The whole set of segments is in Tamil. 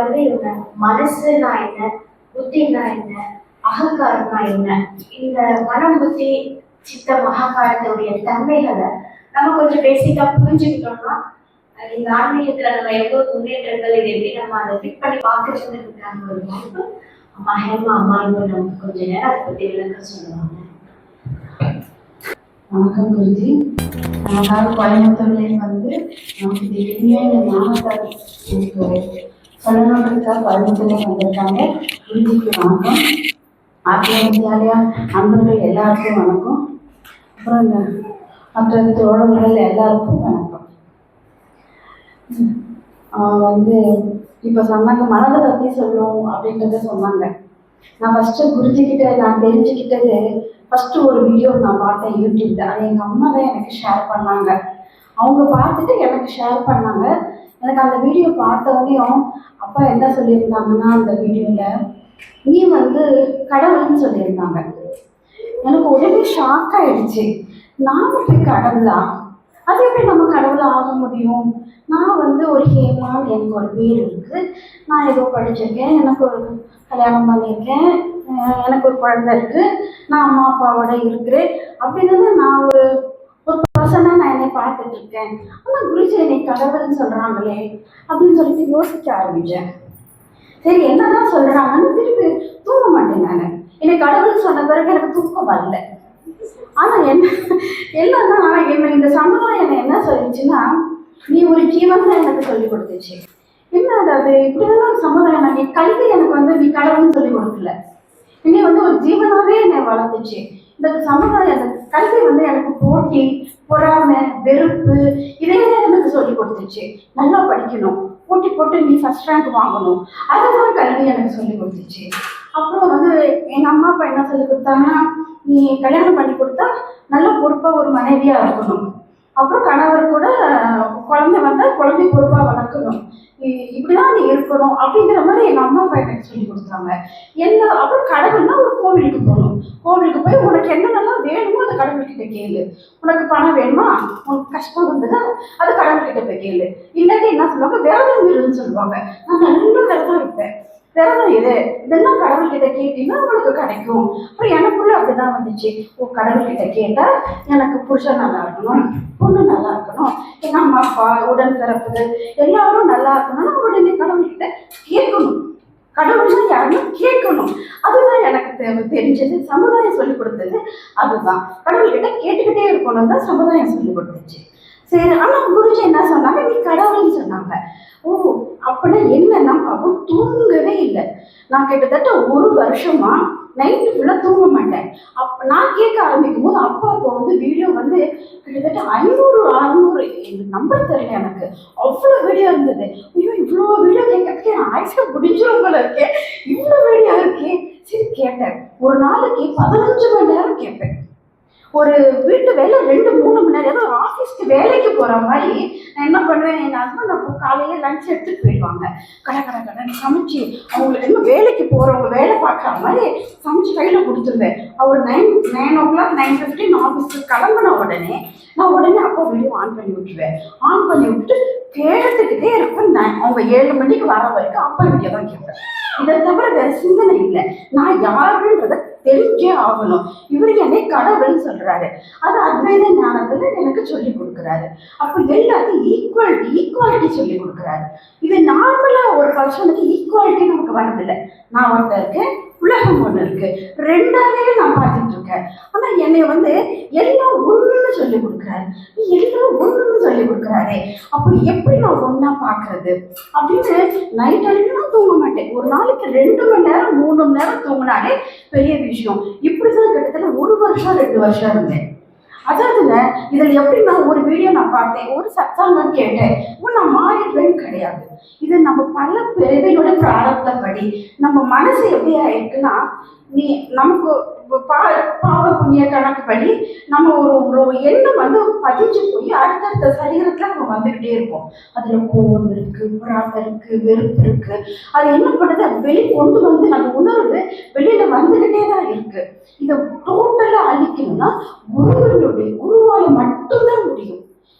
வந்து என்ன? மனசுனா என்ன? புத்தினா என்ன? அகங்காரம்னா என்ன? இந்த மனம் புத்தி சித்தம் அகங்காரத்துடைய தன்மைகளை நம்ம கொஞ்சம் பேசிக்கா புரிஞ்சுக்கிட்டோம்னா இந்த ஆன்மீகத்துல நம்ம எவ்வளவு முன்னேற்றங்கள் இது எப்படி நம்ம அதை ஃபிட் பண்ணி பார்க்கறதுக்கான ஒரு வாய்ப்பு. அம்மா ஹேமா அம்மா இப்போ நமக்கு கொஞ்ச நேரம் அதை பத்தி விளக்க சொல்லுவாங்க. வணக்கம் குருஜி. நமக்காக கோயம்புத்தூர்லேயும் வந்து நமக்கு திடீர்னு இந்த ஞானத்தை சொல்லணுன்றதுக்காக கோயம்புத்தூர்லேயும் வந்திருக்காங்க. குருஜிக்கு வணக்கம். ஆத்திய வித்யாலயா நண்பர்கள் எல்லாருக்கும் வணக்கம். அப்புறம் இந்த மற்ற தோழர்கள் எல்லாருக்கும் வணக்கம். வந்து இப்போ சொன்னாங்க மனதை பற்றி சொல்லணும் அப்படின்றத சொன்னாங்க. நான் ஃபஸ்ட்டு குருஜிக்கிட்ட நான் தெரிஞ்சுக்கிட்டது ஃபஸ்ட்டு ஒரு வீடியோ நான் பார்த்தேன் யூடியூப்ல. அது எங்கள் அம்மா தான் எனக்கு ஷேர் பண்ணாங்க. அவங்க பார்த்துட்டு எனக்கு ஷேர் பண்ணாங்க. எனக்கு அந்த வீடியோ பார்த்தவொடனேயும் அப்பா என்ன சொல்லியிருந்தாங்கன்னா அந்த வீடியோவில் நீ வந்து கடவுள்னு சொல்லியிருந்தாங்க. எனக்கு உடனே ஷாக் ஆயிடுச்சு. நானும் போய் கடவுளா? அது எப்படி நம்ம கடவுளா ஆக முடியும்? நான் வந்து ஒரு ஹேமான் எனக்கு ஒரு பேர் இருக்குது நான் ஏதோ படிச்சிருக்கேன் எனக்கு ஒரு கல்யாணம் பண்ணியிருக்கேன் எனக்கு ஒரு குழந்தை இருக்குது நான் அம்மா அப்பாவோட இருக்கிறேன். அப்படின்னு நான் ஒரு ஒரு பர்சனாக நான் பார்த்துட்டு இருக்கேன் ஆனால் குருஜி என்னை கடவுள்னு சொல்கிறாங்களே அப்படின்னு சொல்லிட்டு யோசிக்க ஆரம்பித்தேன் சரி என்னதான் சொல்கிறாங்கன்னு திருப்பி தூங்க மாட்டேன் நான். என்னை கடவுள் சொன்ன பிறகு எனக்கு தூக்கம் வரல. ஆனால் என்ன என்னன்னா என்ன இந்த சமுதாயம் என்னை என்ன சொல்லிச்சுன்னா நீ ஒரு ஜீவன் தான் எனக்கு சொல்லி கொடுத்துச்சு. என்ன அது இப்படிதான் சமுதாயம் நான் என் கல்வி எனக்கு வந்து நீ கடவுள்னு சொல்லி கொடுக்கல. நீ வந்து ஒரு ஜீவனாவே என்னை வளர்த்துச்சு. இந்த சமுதாயம் கல்வி வந்து எனக்கு போட்டி பொறாமை வெறுப்பு இதையெல்லாம் எனக்கு சொல்லி கொடுத்துச்சு நல்லா படிக்கணும். போட்டி போட்டு நீ ஃபர்ஸ்ட் ரேங்க் வாங்கணும். அதுதான் கல்வி எனக்கு சொல்லி கொடுத்துச்சு அப்புறம் வந்து எங்கள் அம்மா அப்பா என்ன சொல்லி கொடுத்தாங்கன்னா நீ கல்யாணம் பண்ணி கொடுத்தா நல்ல பொறுப்பாக ஒரு மனைவியாக இருக்கணும். அப்புறம் கணவர் கூட குழந்தை வந்தால் குழந்தை பொறுப்பாக வளர்க்கணும். இப்படிதான் நீ இருக்கணும் அப்படிங்கிற மாதிரி எங்கள் அம்மா அப்பா எனக்கு சொல்லி கொடுத்தாங்க என்ன அப்புறம் கடவுள்னா ஒரு கோவிலுக்கு போகணும். கோவிலுக்கு போய் உனக்கு என்னென்னலாம் வேணுமோ அதை கடவுள்கிட்ட கேளு. உனக்கு பணம் வேணுமா? உனக்கு கஷ்டம் வந்ததா? அது கடவுள்கிட்ட போய் கேளு. இல்லாட்டி என்ன சொல்லுவாங்க விரதம் இருன்னு சொல்லுவாங்க. நான் நல்ல விரதம் இருப்பேன். விரதம் இது இதெல்லாம் கடவுள்கிட்ட கேட்டீங்கன்னா உங்களுக்கு கிடைக்கும். அப்புறம் எனக்குள்ள அப்படிதான் வந்துச்சு. ஓ கடவுள்கிட்ட கேட்டா எனக்கு புருஷன் நல்லா இருக்கணும் பொண்ணு நல்லா இருக்கணும் எங்க அம்மா அப்பா உடன் பிறப்பு எல்லாரும் நல்லா இருக்கணும்னா உடனே கடவுள்கிட்ட கேட்கணும். கடவுள்னா யாருன்னு கேட்கணும். அதுதான் எனக்கு தெ- தெரிஞ்சது. சமுதாயம் சொல்லி கொடுத்தது அதுதான். கடவுள்கிட்ட கேட்டுக்கிட்டே இருக்கணும் தான் சமுதாயம் சொல்லி கொடுத்துச்சு. சரி ஆனா குருஜி என்ன சொன்னாங்க? நீ கடவுள்னு சொன்னாங்க. ஓ அப்படின்னா என்னன்னா பாப்போம் தூங்கவே நான் கிட்டத்தட்ட ஒரு வருஷமா நைட்டு ஃபுல்லாக தூங்க மாட்டேன். அப் நான் கேட்க ஆரம்பிக்கும் போது அப்பா அப்போ வந்து வீடியோ வந்து கிட்டத்தட்ட ஐநூறு அறுநூறு நம்பர் தெரியல எனக்கு. அவ்வளோ வீடியோ இருந்தது. ஐயோ இவ்வளோ வீடியோ கேட்கறதுக்கே நான் ஆயிரம் முடிஞ்சிடும் போல இருக்கேன் இவ்வளோ வீடியோ இருக்கேன் சரி கேட்டேன். ஒரு நாளைக்கு பதினஞ்சு மணி நேரம் கேட்பேன். ஒரு வீட்டு வேலை ரெண்டு மூணு மணி நேரம். ஏதோ ஆஃபீஸ்க்கு வேலைக்கு போகிற மாதிரி நான் என்ன பண்ணுவேன்? என் ஹஸ்பண்ட் அப்போ காலையில் லஞ்ச் எடுத்துகிட்டு போயிடுவாங்க. கடை கடை கடை சமைச்சு அவங்களுக்கு இன்னும் வேலைக்கு போகிறவங்க வேலை பார்க்குற மாதிரி சமைச்சு கையில் கொடுத்துருவேன். அவர் nine nine o'clock nine fifteen ஆஃபீஸ்க்கு கிளம்பின உடனே நான் உடனே அப்போ வீடியோ ஆன் பண்ணி விட்டுருவேன். ஆன் பண்ணி விட்டுட்டு கேட்டுக்கிட்டே இருப்பேன். நான் அவங்க ஏழு மணிக்கு வர வரைக்கும் அப்பா வீடியோ தான் கேட்பேன். இதை தவிர வேற சிந்தனை இல்லை. நான் யாருன்றதை தெரிஞ்சே ஆகணும். இவர் என்னை கடவுள்னு சொல்றாரு. அது அத்வைத ஞானத்துல எனக்கு சொல்லி கொடுக்குறாரு. அப்போ எல்லாத்தையும் ஈக்குவாலிட்டி ஈக்குவாலிட்டி சொல்லி கொடுக்குறாரு. இது நார்மலா ஒரு பர்சனுக்கு ஈக்குவாலிட்டி நமக்கு வரதில்லை நான் ஒருத்தருக்கு உலகம் ஒன்று இருக்கு. ரெண்டாவே நான் பார்த்துட்டு இருக்கேன். ஆனா என்னை வந்து எல்லாம் ஒண்ணுன்னு சொல்லி கொடுக்குறாரு. எல்லாம் ஒண்ணுன்னு சொல்லி கொடுக்குறாரே. அப்போ எப்படி நான் ஒன்றா பார்க்கறது? அப்படின்னு நைட் எல்லாம் தூங்க மாட்டேன். ஒரு நாளைக்கு ரெண்டு மணி நேரம் மூணு மணி நேரம் தூங்கினாலே பெரிய விஷயம். இப்படிதான் கிட்டத்தட்ட ஒரு வருஷம் ரெண்டு வருஷம் இருந்தேன். அதாவதுங்க இதில் எப்படி நான் ஒரு வீடியோ நான் பார்த்தேன் ஒரு சத்தாங்கம் கேட்டேன். இப்போ நான் மாறிடுவேன்னு கிடையாது. இது நம்ம பல பெருமையோட பிராரப்தப்படி நம்ம மனசு எப்படி ஆயிருக்குன்னா நீ நமக்கு பா பாவ புண்ணிய கணக்குப்படி நம்ம ஒரு ஒரு எண்ணம் வந்து பதிஞ்சு போய் அடுத்தடுத்த சரீரத்தில் நம்ம வந்துக்கிட்டே இருப்போம். அதில் கோபம் இருக்கு பொறாமை இருக்கு வெறுப்பு இருக்கு. அது என்ன பண்ணுது அது வெளி கொண்டு வந்து அந்த உணர்வு வெளியில வந்துக்கிட்டே தான் இருக்கு. இதை டோட்டலாக அழிக்கணும்னா குருவினுடைய குருவால மட்டும்தான்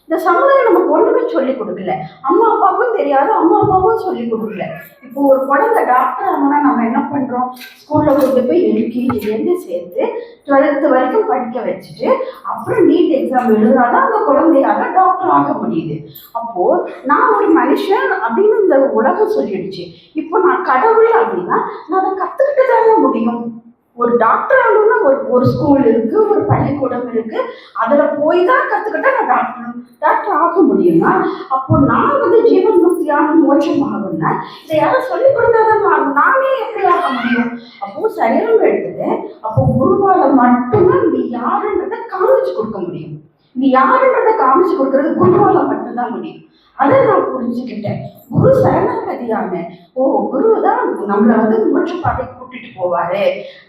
இந்த சமுதாயம் நமக்கு ஒன்றுமே சொல்லி கொடுக்கல. அம்மா அப்பாவுக்கும் தெரியாது. அம்மா அப்பாவும் சொல்லி கொடுக்கல. இப்போ ஒரு குழந்தை டாக்டர் ஆகணும்னா நம்ம என்ன பண்றோம்? ஸ்கூல்ல கொண்டு போய் எல்கேஜிலேருந்து சேர்த்து டுவெல்த்து வரைக்கும் படிக்க வச்சுட்டு அப்புறம் நீட் எக்ஸாம் எழுதாதான் அந்த குழந்தையால டாக்டர் ஆக முடியுது. அப்போ நான் ஒரு மனுஷன் அப்படின்னு இந்த உலகம் சொல்லிடுச்சு. இப்போ நான் கடவுள் அப்படின்னா நான் அதை கத்துக்கிட்டு தானே முடியும். ஒரு டாக்டர் ஆகணும்னா ஒரு ஒரு ஸ்கூல் இருக்கு ஒரு பள்ளிக்கூடம் இருக்கு. அதுல போய் தான் கத்துக்கிட்டா நான் டாக்டர் டாக்டர் ஆக முடியுமா? அப்போ நான் வந்து ஜீவன் முக்தியான மோட்சம் ஆகணும்னா இதை யாரும் சொல்லி கொடுத்தாதான் நான் நானே எப்படி ஆக முடியும்? அப்போ சரீரம் எடுத்துட்டு அப்போ குருவால மட்டும்தான் நீ யாருன்றதை காமிச்சு கொடுக்க முடியும். நீ யாருன்றதை காமிச்சு கொடுக்கறது குருவால மட்டும்தான் முடியும். அதை நான் புரிஞ்சுக்கிட்டேன். குரு சரணாகதியான ஓ குரு தான் நம்மளை வந்து மோட்ச பாதை கூட்டிட்டு போவாரு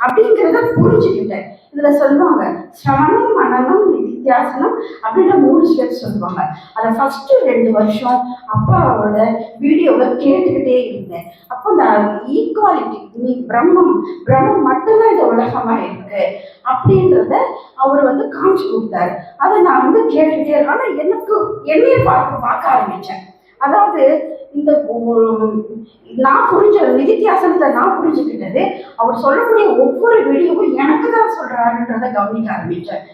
அப்படிங்கிறத புரிஞ்சுக்கிட்டேன். இதுல சொல்லுவாங்க சிரவணம் மனநம் வித்தியாசனம் அப்படின்ற மூணு ஸ்டெப் சொல்லுவாங்க. அதை ஃபர்ஸ்ட் ரெண்டு வருஷம் அப்பாவோட வீடியோவை கேட்டுக்கிட்டே இருந்தேன். அப்போ இந்த ஈக்குவாலிட்டி நீ பிரம்மம் பிரம்மம் மட்டும்தான் இந்த உலகமா இருக்கு அப்படின்றத அவர் வந்து காமிச்சு கொடுத்தாரு. அதை நான் வந்து கேட்டுக்கிட்டே இருக்கேன். ஆனா எனக்கு என்னைய பார்த்து பார்க்க ஆரம்பிச்சேன் அதாவது இந்த நான் புரிஞ்ச நிதித்தியாசனத்தை நான் புரிஞ்சுக்கிட்டது அவர் சொல்லக்கூடிய ஒவ்வொரு வீடியோவும் எனக்கு தான் சொல்றாருன்றதை கவனிக்க ஆரம்பிச்சேன்.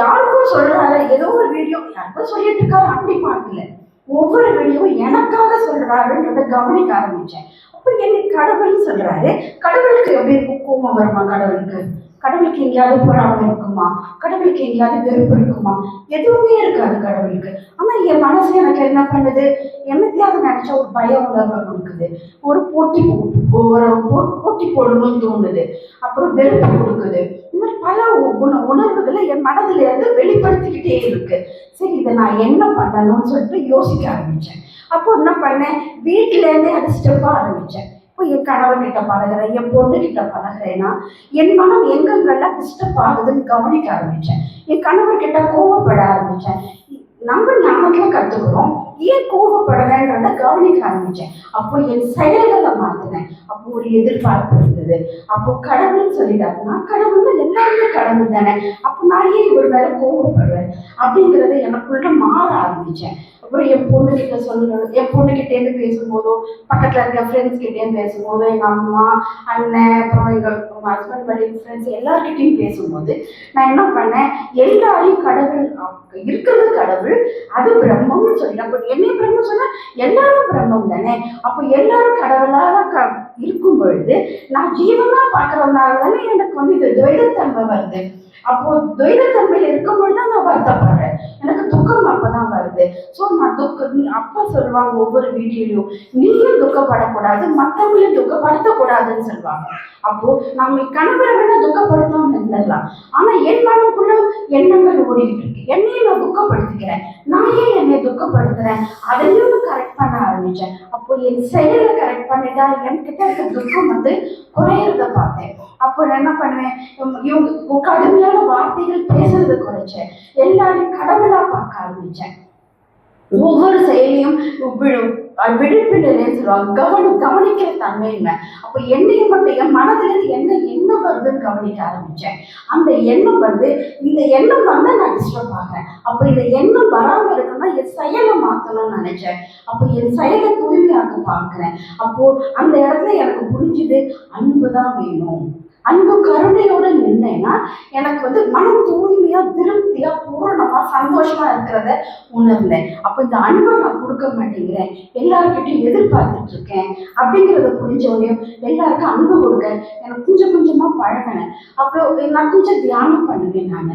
யாருக்கும் சொல்றாரு ஏதோ ஒரு வீடியோ யாருக்கும் சொல்லிட்டு இருக்காரு அப்படி பார்க்கல. ஒவ்வொரு வீடியோவும் எனக்காக சொல்றாருன்றதை கவனிக்க ஆரம்பிச்சேன். அப்ப என்னை கடவுள் சொல்றாரு கடவுளுக்கு எப்படி இருக்கும் கோபம் வருமா கடவுளுக்கு? கடவுளுக்கு எங்கேயாவது பொறாமை இருக்குமா? கடவுளுக்கு எங்கேயாவது வெறுப்பு இருக்குமா? எதுவுமே இருக்காது கடவுளுக்கு. ஆனா என் மனசு எனக்கு என்ன பண்ணுது? என்னத்தையாவது நினைச்ச ஒரு பய உணர்வை கொடுக்குது. ஒரு போட்டி ஒரு போட்டி போடணும்னு தோணுது. அப்புறம் வெறுப்பு கொடுக்குது. இந்த மாதிரி பல உ- உண- உணர்வுகளை என் மனதுல இருந்து வெளிப்படுத்திக்கிட்டே இருக்கு. சரி இதை நான் என்ன பண்ணணும்னு சொல்லிட்டு யோசிக்க ஆரம்பிச்சேன். அப்போ என்ன பண்ணேன்? வீட்டுல இருந்தே அது ஸ்டெப்பாக ஆரம்பிச்சேன். என் கணவன் கிட்ட பழகுறேன் என் பொண்ணு கிட்ட பழகுறேன்னா என் மனம் எங்கெங்கெல்லாம் டிஸ்டர்ப் ஆகுதுன்னு கவனிக்க ஆரம்பிச்சேன். என் கணவர் கிட்ட கோவப்பட ஆரம்பிச்சேன். நம்ம ஞானத்துல கத்துக்கிறோம். ஏன் கோவப்படுறேன்றத கவனிக்க ஆரம்பிச்சேன். அப்போ என் செயல்களை மாத்தினேன். அப்போ ஒரு எதிர்பார்ப்பு இருந்தது. அப்போ கடவுள்னு சொல்லிட்டாரு நான் கடவுள்னா எல்லாருமே கடவுள் தானே. அப்போ நான் ஏன் இவர் வேலை கோவப்படுறேன் அப்படிங்கிறத எனக்குள்ள மாற ஆரம்பிச்சேன். அப்புறம் என் பொண்ணு கிட்ட என் பொண்ணு பேசும்போதோ பக்கத்துல இருக்க ஃப்ரெண்ட்ஸ் கிட்டேருந்து பேசும்போது எங்க அம்மா அண்ணன் அப்புறம் எங்க ஹஸ்பண்ட் வழி ஃப்ரெண்ட்ஸ் எல்லார்கிட்டையும் பேசும்போது நான் என்ன பண்ணேன்? எல்லாரையும் கடவுள் இருக்கிறது கடவுள் அது பிரம்மம்னு சொல்லி என்னை பிரம்மம் சொன்னா எல்லாரும் பிரம்மம் தானே. அப்போ எல்லாரும் கடவுளாக க இருக்கும் பொழுது நான் ஜீவனா பார்க்கறதுனால தானே எனக்கு வந்து இது துவைதத்தன்மை வருது. அப்போ துவைதத்தன்மையில் இருக்கும் பொழுது தான் நான் வருத்தப்படுறேன். எனக்கு துக்கம் அப்பதான் வருது. ஸோ நான் துக்கம் அப்பா சொல்லுவாங்க ஒவ்வொரு வீடியோலையும் நீயும் துக்கப்படக்கூடாது மற்றவங்களையும் துக்கப்படுத்தக்கூடாதுன்னு சொல்லுவாங்க. அப்போ நம்ம கணவரை விட துக்கப்படுத்தாம இருந்துடலாம் ஆனா என் மனக்குள்ள எண்ணங்கள் ஓடிட்டு இருக்கு என்னையே நான் துக்கப்படுத்திக்கிறேன். நான் ஏன் என்னை துக்கப்படுத்துறேன்? அதையும் கரெக்ட் பண்ண ஆரம்பிச்சேன். அப்போ என் செயலை கரெக்ட் பண்ணிட்டா என்கிட்ட இருக்க துக்கம் வந்து குறையிறத பார்த்தேன். அப்போ நான் என்ன பண்ணுவேன்? இவங்க- இவங்க கடுமையான வார்த்தைகள் பேசுறது குறைச்சேன். எல்லாரையும் கடவுளா பார்க்க ஆரம்பிச்சேன். ஒவ்வொரு செயலையும் வி- அஹ் விழிப்பு நிலைன்னு சொல்லுவாங்க கவனம் கவனிக்கிற தன்மைன்னு அப்போ என்னையும் மட்டும் என் மனதிலிருந்து என்ன எண்ணம் வருதுன்னு கவனிக்க ஆரம்பித்தேன் அந்த எண்ணம் வந்து இந்த எண்ணம் வந்தால் நான் டிஸ்டர்ப் ஆகிறேன் அப்போ இந்த எண்ணம் வராமல் இருக்கணும்னா என் செயலை மாற்றணும்னு நினைச்சேன். அப்போ என் செயலை தூய்மையாக்க பார்க்குறேன். அப்போ அந்த இடத்துல எனக்கு புரிஞ்சுது அன்பு தான் வேணும். அன்பு கருணையோட நின்னேன்னா எனக்கு வந்து மனம் தூய்மையா திருப்தியா பூரணமா சந்தோஷமா இருக்கிறத உணர்ந்தேன். அப்ப இந்த அன்பை நான் கொடுக்க மாட்டேங்கிறேன். எல்லார்கிட்டையும் எதிர்பார்த்துட்டு இருக்கேன். அப்படிங்கிறத புரிஞ்ச உடனே எல்லாருக்கும் அன்பு கொடுக்க எனக்கு கொஞ்சம் கொஞ்சமா பழகினேன் அப்புறம் நான் கொஞ்சம் தியானம் பண்ணுவேன் நான்.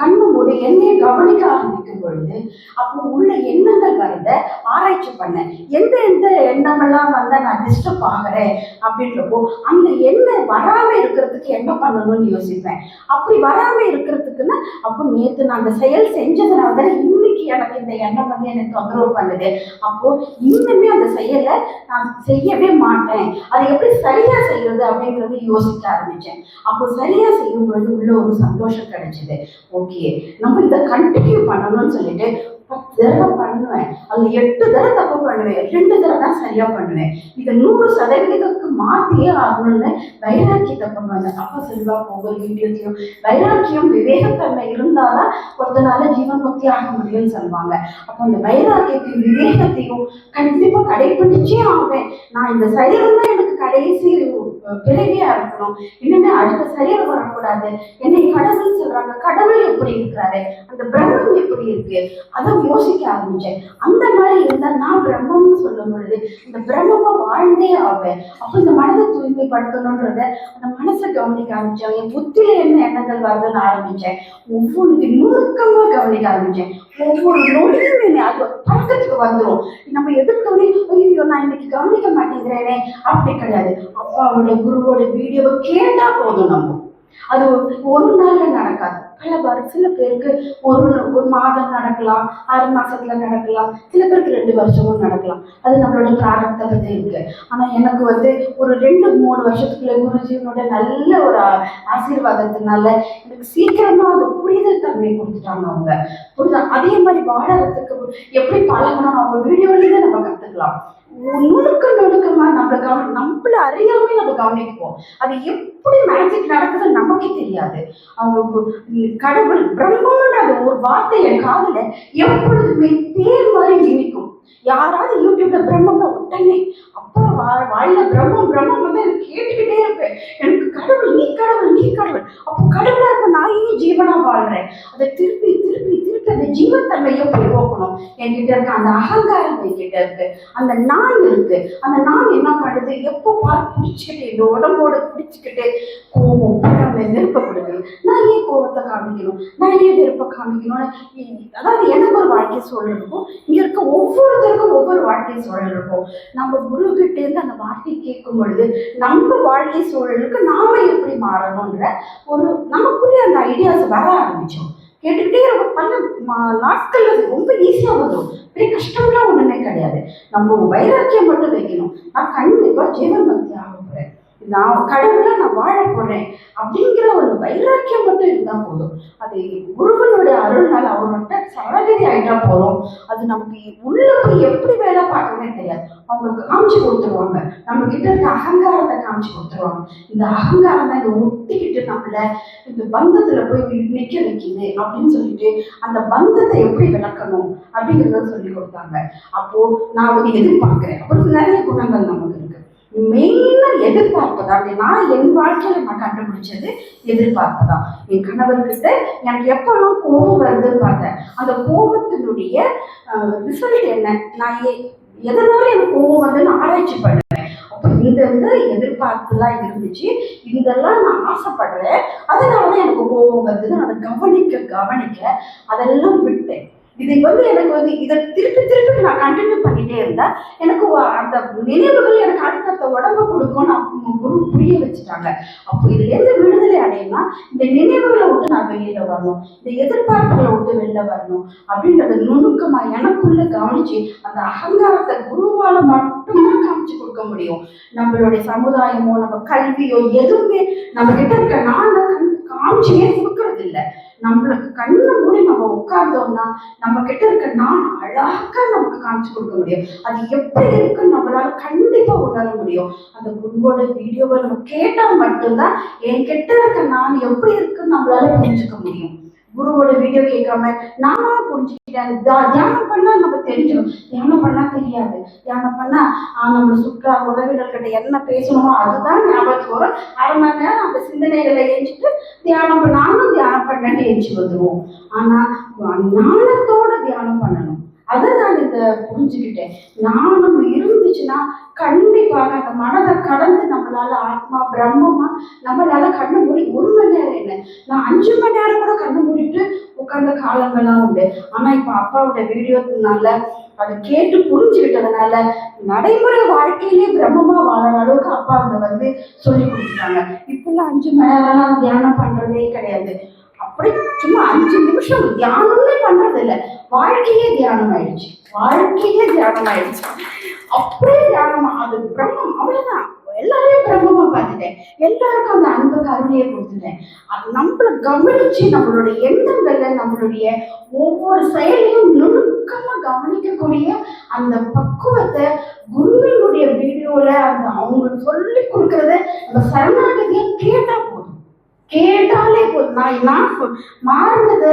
கண்ணு மூடி என்னைய கவனிக்க ஆரம்பிக்கும் பொழுது அப்போ உள்ள எண்ணங்கள் வரத ஆராய்ச்சி பண்ணேன். எந்த எந்த எண்ணமெல்லாம் வந்தா நான் டிஸ்டர்ப் ஆகிறேன் அப்படின்றப்போ அந்த எண்ணம் வராம இருக்கிறதுக்கு என்ன பண்ணணும்னு யோசிப்பேன். அப்படி வராம இருக்கிறதுக்குன்னா அப்போ நேத்து நான் அந்த செயல் செஞ்சதுனால தானே இன்னைக்கு எனக்கு இந்த எண்ணம் வந்து எனக்கு தொந்தரவு பண்ணுது. அப்போ இன்னுமே அந்த செயலை நான் செய்யவே மாட்டேன். அதை எப்படி சரியா செய்யறது அப்படிங்கறது யோசிக்க ஆரம்பிச்சேன். அப்போ சரியா செய்யும் பொழுது உள்ள ஒரு சந்தோஷம் கிடைச்சது. ஓகே நம்ம இதை கண்டினியூ பண்ணணும்னு சொல்லிட்டு பத்து தடவை பண்ணுவேன்? அதுல எட்டு தடவை தப்பு பண்ணுவேன். ரெண்டு தடவை தான் சரியா பண்ணுவேன். இதை நூறு சதவீதத்துக்கு மாத்தியே ஆகணும்னு வைராக்கியத்தை பண்ணுவாங்க அப்பா செல்வா ஒவ்வொரு வீடியோத்தையும் வைராக்கியம் விவேகத்தன்மை இருந்தாதான் ஒருத்தனால ஜீவன் பக்தி ஆக முடியும்னு சொல்லுவாங்க. அப்போ அந்த வைராக்கியத்தையும் விவேகத்தையும் கண்டிப்பா கடைபிடிச்சே ஆவேன். நான் இந்த சரீரம் தான் எனக்கு கடைசி பிறவியா இருக்கணும். இனிமே அடுத்த சரீரம் வரக்கூடாது. என்னை கடவுள் சொல்றாங்க. கடவுள் எப்படி இருக்கிறாரு? அந்த பிரம்மம் எப்படி இருக்கு? அதை யோசிக்க ஆரம்பிச்சேன். அந்த மாதிரி இருந்தா நான் பிரம்மம்னு சொல்லும் பொழுது இந்த பிரம்மமா வாழ்ந்தே ஆவேன். அப்ப இந்த மனதை தூய்மைப்படுத்தணுன்றத அந்த மனசை கவனிக்க ஆரம்பிச்சேன். என் புத்தியில என்ன எண்ணங்கள் வருதுன்னு ஆரம்பிச்சேன். ஒவ்வொன்றுக்கு நுணுக்கமா கவனிக்க ஆரம்பிச்சேன். ஒவ்வொரு நொடியும் என்னை அது பழக்கத்துக்கு வந்துடும் நம்ம எதிர்க்கவனே ஐயோ நான் இன்னைக்கு கவனிக்க மாட்டேங்கிறேனே. அப்படி கிடையாது. அப்பாவுடைய குருவோட வீடியோவை கேட்டா போதும் நம்ம. அது ஒரு நாள்ல நடக்காது. பல பேர் சில பேருக்கு ஒரு ஒரு மாதம் நடக்கலாம் ஆறு மாசத்துல நடக்கலாம் சில பேருக்கு ரெண்டு வருஷமும் நடக்கலாம். அது நம்மளோட பிராரப்த பத்தி இருக்கு. ஆனா எனக்கு வந்து ஒரு ரெண்டு மூணு வருஷத்துக்குள்ள குருஜியோட நல்ல ஒரு ஆசீர்வாதத்தினால எனக்கு சீக்கிரமா அது புரிதல் தன்மை கொடுத்துட்டாங்க அவங்க. புரிதா? அதே மாதிரி வாழறதுக்கு எப்படி பழகணும்? அவங்க வீடியோலயே நம்ம கத்துக்கலாம். நுணுக்க நுணுக்கமா நம்ம கவனி நம்மள அறியாமே நம்ம கவனிப்போம். அது எப்படி மேஜிக் நடக்குதுன்னு நமக்கே தெரியாது. அவங்க கடவுள் பிரம்மாண்ட அந்த ஒரு வார்த்தை என் காதுல எப்பொழுதுமே தேர் மாதிரி யாராவது யூடியூப்ல பிரம்மம்னா உடனே அப்பா வா வாயில பிரம்மம் பிரம்மம் வந்து எனக்கு கேட்டுக்கிட்டே இருப்பேன். எனக்கு கடவுள் நீ கடவுள் நீ கடவுள். அப்போ கடவுளா இருக்க நான் ஏன் ஜீவனா வாழ்றேன். அதை திருப்பி திருப்பி திருப்பி அந்த ஜீவத்தன்மை எப்படி போக்கணும் என்கிட்ட இருக்க அந்த அகங்காரம் என்கிட்ட இருக்கு. அந்த நான் இருக்கு. அந்த நான் என்ன பண்ணுது? எப்போ பார்த்து பிடிச்சிக்கிட்டு இந்த உடம்போட பிடிச்சிக்கிட்டு கோபம் பொறாமை வெறுப்பப்படுது நான் ஏன் கோபத்தை காமிக்கணும்? நான் ஏன் வெறுப்பை காமிக்கணும்னு? அதாவது எனக்கு ஒரு வாழ்க்கை சூழல் இருக்கும். இங்க இருக்க ஒவ்வொருத்தருக்கும் ஒவ்வொரு வாழ்க்கை சூழல் இருக்கும். நம்ம குருக்கிட்ட இருந்து அந்த வார்த்தை கேட்கும் பொழுது நம்ம வாழ்க்கை சூழலுக்கு நாம எப்படி மாறணும்ன்ற ஒரு நமக்குள்ளே அந்த ஐடியாஸ் வர ஆரம்பிச்சோம் கேட்டுக்கிட்டே இருக்க பல நாட்கள் ரொம்ப ஈஸியா வந்துடும் பெரிய கஷ்டம்லாம் ஒண்ணுமே கிடையாது. நம்ம வைராக்கியம் மட்டும் வைக்கணும். நான் கண்டிப்பா ஜீவன் பக்தி ஆக நான் கடவுளா நான் வாழ போறேன் அப்படிங்கிற ஒரு வைராக்கியம் மட்டும் இருந்தா போதும். அது குருவனுடைய அருள்னால அவங்கள்ட்ட சரணகதி ஆயிட்டா போதும். அது நமக்கு உள்ள போய் எப்படி வேலை பார்க்கணும்னே தெரியாது. அவங்களுக்கு காமிச்சு கொடுத்துருவாங்க. நம்ம கிட்ட இருக்க அகங்காரத்தை காமிச்சு கொடுத்துருவாங்க. இந்த அகங்காரம் தான் இதை ஒட்டிக்கிட்டு நம்மள இந்த பந்தத்துல போய் நிக்க வைக்குது அப்படின்னு சொல்லிட்டு அந்த பந்தத்தை எப்படி விளக்கணும் அப்படிங்கிறத சொல்லி கொடுத்தாங்க. அப்போ நான் வந்து எதிர்பார்க்கிறேன். அவருக்கு நிறைய குணங்கள் நமக்கு இருக்கு. மெயின் எதிர்பார்ப்பு தான் நான் என் வாழ்க்கையில நான் கண்டுபிடிச்சது எதிர்பார்ப்பு தான் என் கணவர்கிட்ட எனக்கு எப்பெல்லாம் கோபம் வருது பார்த்தேன். அந்த கோபத்தினுடைய ரிசல்ட் என்ன? நான் எதனால எனக்கு கோபம் வருதுன்னு ஆராய்ச்சி பண்ணுவேன். அப்போ இந்த இந்த எதிர்பார்ப்புலாம் இருந்துச்சு. இதெல்லாம் நான் ஆசைப்படுறேன். அதனால தான் எனக்கு கோபம் வருதுன்னு அதை கவனிக்க கவனிக்க அதெல்லாம் விட்டேன். இது வந்து எனக்கு வந்து இதை திருப்பி திருப்பி நான் கண்டினியூ பண்ணிட்டே இருந்தேன் எனக்கு அந்த நினைவுகள் எனக்கு அடுத்தடுத்த உடம்பு கொடுக்கும்னு குரு புரிய வச்சுட்டாங்க. அப்போ இதுல இருந்து விடுதலை அடையணும்னா இந்த நினைவுகளை விட்டு நான் வெளியில வரணும். இந்த எதிர்பார்ப்புகளை விட்டு வெளில வரணும். அப்படின்றத நுணுக்கமா எனக்குள்ள கவனிச்சு அந்த அகங்காரத்தை குருவால மட்டும்தான் காமிச்சு கொடுக்க முடியும். நம்மளுடைய சமுதாயமோ நம்ம கல்வியோ எதுவுமே நம்ம கிட்ட இருக்க நான் காமிச்சே கொடுக்கறது இல்லை நம்மளுக்கு கண்ணை மூடி நம்ம உட்கார்ந்தோம்னா நம்ம கிட்ட இருக்க நான் அழகா நமக்கு காமிச்சு கொடுக்க முடியும். அது எப்படி இருக்குன்னு நம்மளால கண்டிப்பா உணர முடியும். அந்த குருவோட வீடியோவை நம்ம கேட்டால் மட்டும்தான் என் கிட்ட இருக்க நான் எப்படி இருக்குன்னு நம்மளால புரிஞ்சுக்க முடியும். குருவோட வீடியோ கேட்காம நானா புரிஞ்சுக்கிட்டேன். தியானம் பண்ணா நம்ம தெரிஞ்சிடும் தியானம் பண்ணா தெரியாது. தியானம் பண்ணா நம்ம சுற்றா உறவினர்கிட்ட என்ன பேசணுமோ அதுதான் ஞாபகத்துக்கு வரும். அரை மணி நேரம் அந்த சிந்தனைகளை ஏஞ்சிட்டு தியானம் பண்ண நானும் தியானம் பண்ணேன்னு ஏஞ்சி வந்துடுவோம் ஆனா ஞானத்தோட தியானம் பண்ணணும். அதை நான் இதை புரிஞ்சுக்கிட்டேன். நானும் இருந்துச்சுன்னா கண்டிப்பாக அந்த மனதை கடந்து நம்மளால ஆத்மா பிரம்மமா நம்மளால கண்ணு மூடி ஒரு மணி நேரம் என்ன? நான் அஞ்சு மணி நேரம் கூட கண்ணு மூடிட்டு உட்கார்ந்த காலங்கள்லாம் உண்டு. ஆனா இப்ப அப்பாவோட வீடியோனால அதை கேட்டு புரிஞ்சுக்கிட்டதுனால நடைமுறை வாழ்க்கையிலே பிரம்மமா வாழற அளவுக்கு அப்பா அதை வந்து சொல்லி கொடுத்துட்டாங்க. இப்பெல்லாம் அஞ்சு மணி நேரம் தியானம் பண்றதே கிடையாது. அப்படி சும்மா அஞ்சு நிமிஷம் தியானமே பண்றது இல்ல வாழ்க்கையே தியானம் ஆயிடுச்சு வாழ்க்கையே தியானம் ஆயிடுச்சு அப்படியே தியானம் அது பிரம்மம் அவ்வளவுதான். எல்லாரையும் பிரம்மமா பார்த்துட்டேன். எல்லாருக்கும் அந்த அன்பு கருணையை கொடுத்துட்டேன். அது நம்மளை கவனிச்சு நம்மளுடைய எண்ணங்கள்ல நம்மளுடைய ஒவ்வொரு செயலையும் நுணுக்கமா கவனிக்கக்கூடிய அந்த பக்குவத்தை குருவினுடைய வீடியோல அந்த அவங்க சொல்லி கொடுக்கறத நம்ம சரணாகதியை கேட்டா கேட்டாலே போதும். நான் நான் மாறினது மாறினதை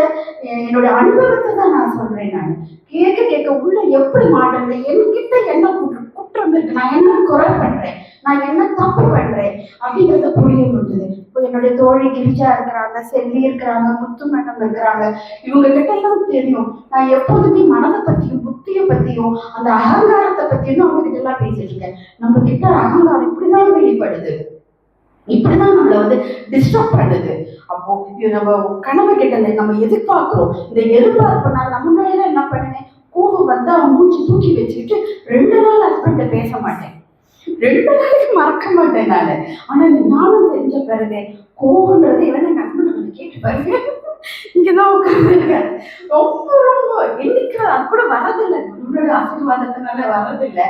என்னோட அனுபவத்தை தான் நான் சொல்றேன் நான். கேட்க கேட்க உள்ள எப்படி மாட்டேன் என்கிட்ட என்ன குற்றம் குற்றம் இருக்கு? நான் என்ன குறை பண்றேன்? நான் என்ன தப்பு பண்றேன்? அப்படிங்கறத புரிய முடியுது இப்போ என்னுடைய தோழி கிரிஜா இருக்கிறாங்க செல்வி இருக்கிறாங்க முத்து மேடம் இருக்கிறாங்க இவங்க கிட்ட எல்லாம் தெரியும். நான் எப்போதுமே மனதை பத்தியும் புத்திய பத்தியும் அந்த அகங்காரத்தை பத்தியும் அவங்க கிட்ட எல்லாம் பேசிட்டு இருக்கேன். நம்ம கிட்ட அகங்காரம் இப்படிதான் வெளிப்படுது. இப்படிதான் நம்மளை வந்து டிஸ்டர்ப் பண்ணுது. அப்போ நம்ம கனவு கிட்ட நம்ம எதிர்பார்க்கிறோம். இந்த எதிர்பார்ப்புனால நான் நம்ம முன்னாடியெல்லாம் என்ன பண்ணுவேன் கோவம் வந்து அவன் மூச்சு தூக்கி வச்சுக்கிட்டு ரெண்டு நாள் ஹஸ்பண்ட பேச மாட்டேன். ரெண்டு நாளைக்கு மறக்க மாட்டேன் நான். ஆனா இந்த ஞானம் தெரிஞ்ச பிறகு கோவம்ன்றது இவன் எங்க ஹஸ்பண்ட் வந்து கேட்டு பாருங்க. இங்கதான் உட்காந்துருக்காரு ரொம்ப ரொம்ப என்னைக்கு அது கூட வரதில்லை நம்மளோட ஆசீர்வாதத்தினால வரதில்லை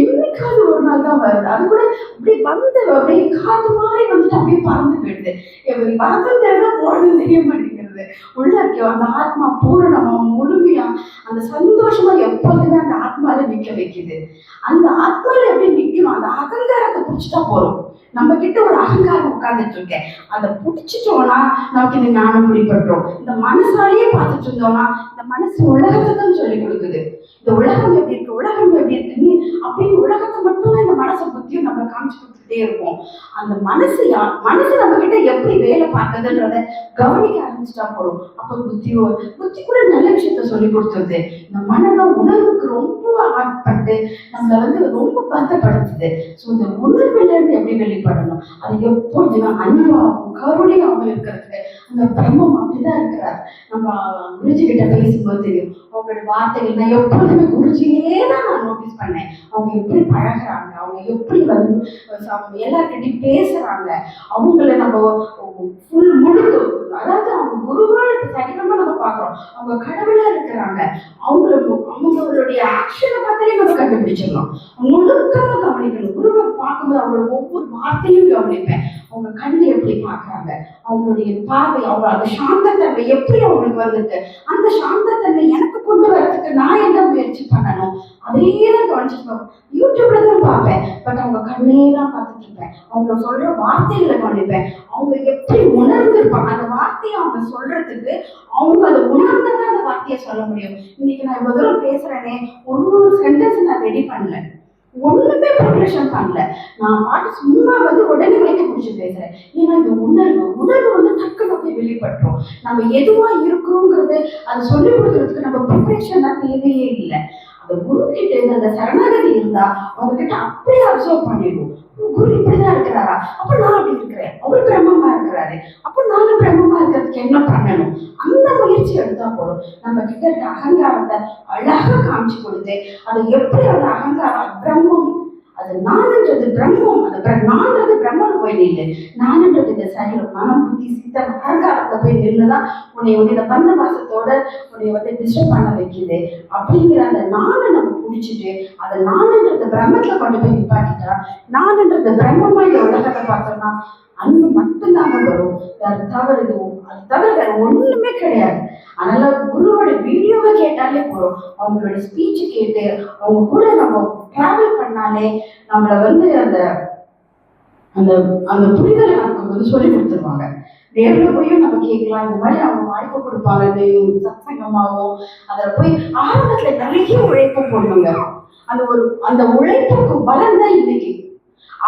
என்னைக்காவது ஒரு நாள் தான் வருது. அது கூட அப்படியே வந்து அப்படியே காத்து மாதிரி வந்துட்டு அப்படியே பறந்து போயிடுது. பறந்து தெரிஞ்சா போறது தெரிய மாட்டேங்கிறது உள்ள இருக்க அந்த ஆத்மா பூரணமா முழுமையா அந்த சந்தோஷமா எப்போதுமே அந்த ஆத்மால நிக்க வைக்குது. அந்த ஆத்மால எப்படி நிக்கணும் அந்த அகங்காரத்தை பிடிச்சிட்டா போறோம் நம்ம கிட்ட ஒரு அகங்காரம் உட்கார்ந்துட்டு இருக்கேன் அதை பிடிச்சிட்டோம்னா நமக்கு இந்த ஞானம் பிடிபட்டுரும் இந்த மனசாலேயே பார்த்துட்டு இருந்தோம்னா இந்த மனசு உலகத்தை தான் சொல்லி கொடுக்குது. இந்த உலகம் எப்படி இருக்கு? உலகம் எப்படி இருக்குன்னு அப்படின்னு உலகத்தை மட்டும் இந்த மனசை புத்தியும் நம்ம காமிச்சு கொடுத்துட்டே இருப்போம். அந்த மனசு யார் மனசு நம்ம கிட்ட எப்படி வேலை பார்க்குதுன்றத கவனிக்க ஆரம்பிச்சுட்டா போறோம் அப்ப புத்தியோ புத்தி கூட நல்ல விஷயத்த சொல்லி கொடுத்துருது. இந்த மனதை உணர்வுக்கு ரொம்ப ஆட்பட்டு நம்மளை வந்து ரொம்ப பந்தப்படுத்துது ஸோ இந்த உணர்வுல இருந்து எப்படி வெளிப்படணும்? அது எப்பொழுதுமே அன்பாகவும் கருணையாகவும் இருக்கிறதுக்கு அந்த பிரம்மம் அப்படிதான் இருக்கிறார். நம்ம குருஜி கிட்ட பேசும்போது தெரியும். அவங்களோட வார்த்தைகள் நான் எப்பொழுதுமே குருஜியே தான் நான் நோட்டீஸ் பண்ணேன். அவங்க எப்படி பழகுறாங்க அவங்க எப்படி வந்து சம்- பேசுகிறாங்க பேசுறாங்க அவங்கள நம்ம ஃபுல் முழுக்க அதாவது அவங்க குருவான சகிதமா நம்ம பார்க்குறோம் அவங்க கடவுளா இருக்கிறாங்க அவங்கள அவங்களுடைய ஆக்ஷனை பார்த்தாலே நம்ம கண்டுபிடிச்சிடலாம். முழுக்கமா கவனிக்கணும். குருவை பார்க்கும்போது அவங்களோட ஒவ்வொரு வார்த்தையும் கவனிப்பேன். அவங்க கண்ணு எப்படி பார்க்குறாங்க அவங்களுடைய பார்வை அவங்க அந்த சாந்தத்தன்மை எப்படி அவங்களுக்கு வந்திருக்கு அந்த சாந்தத்தன்மை எனக்கு கொண்டு வரதுக்கு நான் என்ன முயற்சி பண்ணணும். அதையே தான் கவனிச்சுட்டு பார்ப்பேன். யூடியூப்ல தான் பார்ப்பேன். பட் அவங்க கண்ணே தான் பார்த்துட்டு இருப்பேன். அவங்க சொல்ற வார்த்தைகளை கவனிப்பேன். அவங்க எப்படி உணர்ந்திருப்பாங்க? அந்த வார்த்தையை அவங்க சொல்றதுக்கு அவங்க அதை உணர்ந்ததான் அந்த வார்த்தையை சொல்ல முடியும். இன்னைக்கு நான் இவ்வளவு தூரம் பேசுறேனே ஒரு ஒரு சென்டென்ஸ் நான் ரெடி பண்ணல. ஒண்ணுமே ப்ரிப்ரேஷன் பண்ணல. நான் பாட்டு சும்மா வந்து உடனே வைக்க பிடிச்சி பேசுறேன். ஏன்னா இந்த உணர்வு உணர்வு வந்து டக்குன்னு போய் வெளிப்பட்டுரும். நம்ம எதுவா இருக்கிறோங்கிறது அது சொல்லி கொடுக்கறதுக்கு நம்ம ப்ரிப்ரேஷன் தான் தேவையே இல்லை. அந்த குரு கிட்ட இருந்து அந்த சரணாகதி இருந்தா அவங்க கிட்ட அப்படியே அப்சர்வ் பண்ணிடுவோம். குரு இப்படிதான் இருக்கிறாரா? அப்ப நான் அப்படி இருக்கிறேன். அவர் பிரம்மமா இருக்கிறாரு. அப்ப நானும் பிரம்மமா இருக்கிறதுக்கு என்ன பண்ணணும்? அந்த முயற்சி எடுத்தா போதும். நம்ம கிட்ட இருக்க அகங்காரத்தை அழகா காமிச்சு கொடுத்து அது எப்படி அந்த அகங்காரம் பிரம்மம் அது நான்ன்றது பிரம்மம் அது நான்றது பிரம்மன் போய் நில்லு. நான்ன்றது இந்த சரீரம். மனம் புத்தி சித்தம் அகங்காரத்தை போய் நின்றுதான் உன்னை வந்து இந்த பந்த வாசத்தோட உன்னை வந்து டிஸ்டர்ப் பண்ண வைக்குது. அப்படிங்கிற அந்த நானை நம்ம பிடிச்சிட்டு அதை நான்ன்றது பிரம்மத்துல கொண்டு போய் நிப்பாட்டிட்டா நான்ன்றது பிரம்மமா இந்த உலகத்தை பார்த்தோம்னா அன்பு மட்டும்தாங்க வரும். வேற தவறு இது அது தவிர வேற ஒண்ணுமே கிடையாது. அதனால குருவோட வீடியோவை கேட்டாலே போதும். அவங்களோட ஸ்பீச் கேட்டு அவங்க கூட நம்ம டிராவல் பண்ணாலே நம்மளை வந்து அந்த அந்த அந்த புரிதலை நமக்கு வந்து சொல்லி கொடுத்துருவாங்க. நேரில் போயும் நம்ம கேட்கலாம். இந்த மாதிரி அவங்க வாய்ப்பு கொடுப்பாங்க. இந்த சத்சங்கமாகவும் அதில் போய் ஆரம்பத்தில் நிறைய உழைப்பு போடணுங்க. அந்த ஒரு அந்த உழைப்புக்கு பலன் தான் இன்னைக்கு.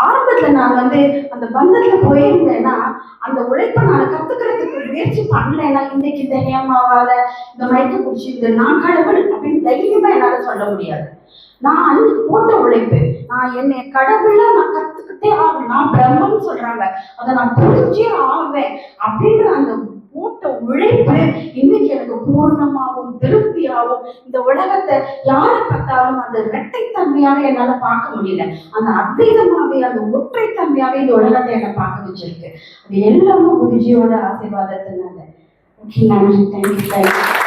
ஆரம்பத்துல நான் வந்து அந்த பந்தத்துல போயிருந்தேன்னா அந்த உழைப்பை நான் கத்துக்கிறதுக்கு முயற்சி பண்ணலைன்னா இன்னைக்கு இந்த ஹேமாவால இந்த மயக்க பிடிச்சி இந்த நான் கடவுள் அப்படின்னு தைரியமா என்னால சொல்ல முடியாது. நான் அன்னைக்கு போட்ட உழைப்பு நான் என்னை கடவுளா நான் கத்துக்கிட்டே ஆகும் நான் பிரம்மம் சொல்றாங்க. அதை நான் புரிஞ்சே ஆவேன் அப்படின்ற அந்த போட்ட உழைப்பு இன்னைக்கு எனக்கு பூர்ணமாகவும் திருப்தியாகவும் இந்த உலகத்தை யாரை பார்த்தாலும் அந்த இரட்டைத்தன்மையாவே என்னால பார்க்க முடியல. அந்த அத்வைதமாவே அந்த ஒற்றைத்தன்மையாவே இந்த உலகத்தை என்ன பார்க்க வச்சிருக்கு. அது எல்லாமே குருஜியோட ஆசீர்வாதத்தினால. ஓகே நன்றி தேங்க்யூ தேங்க்யூ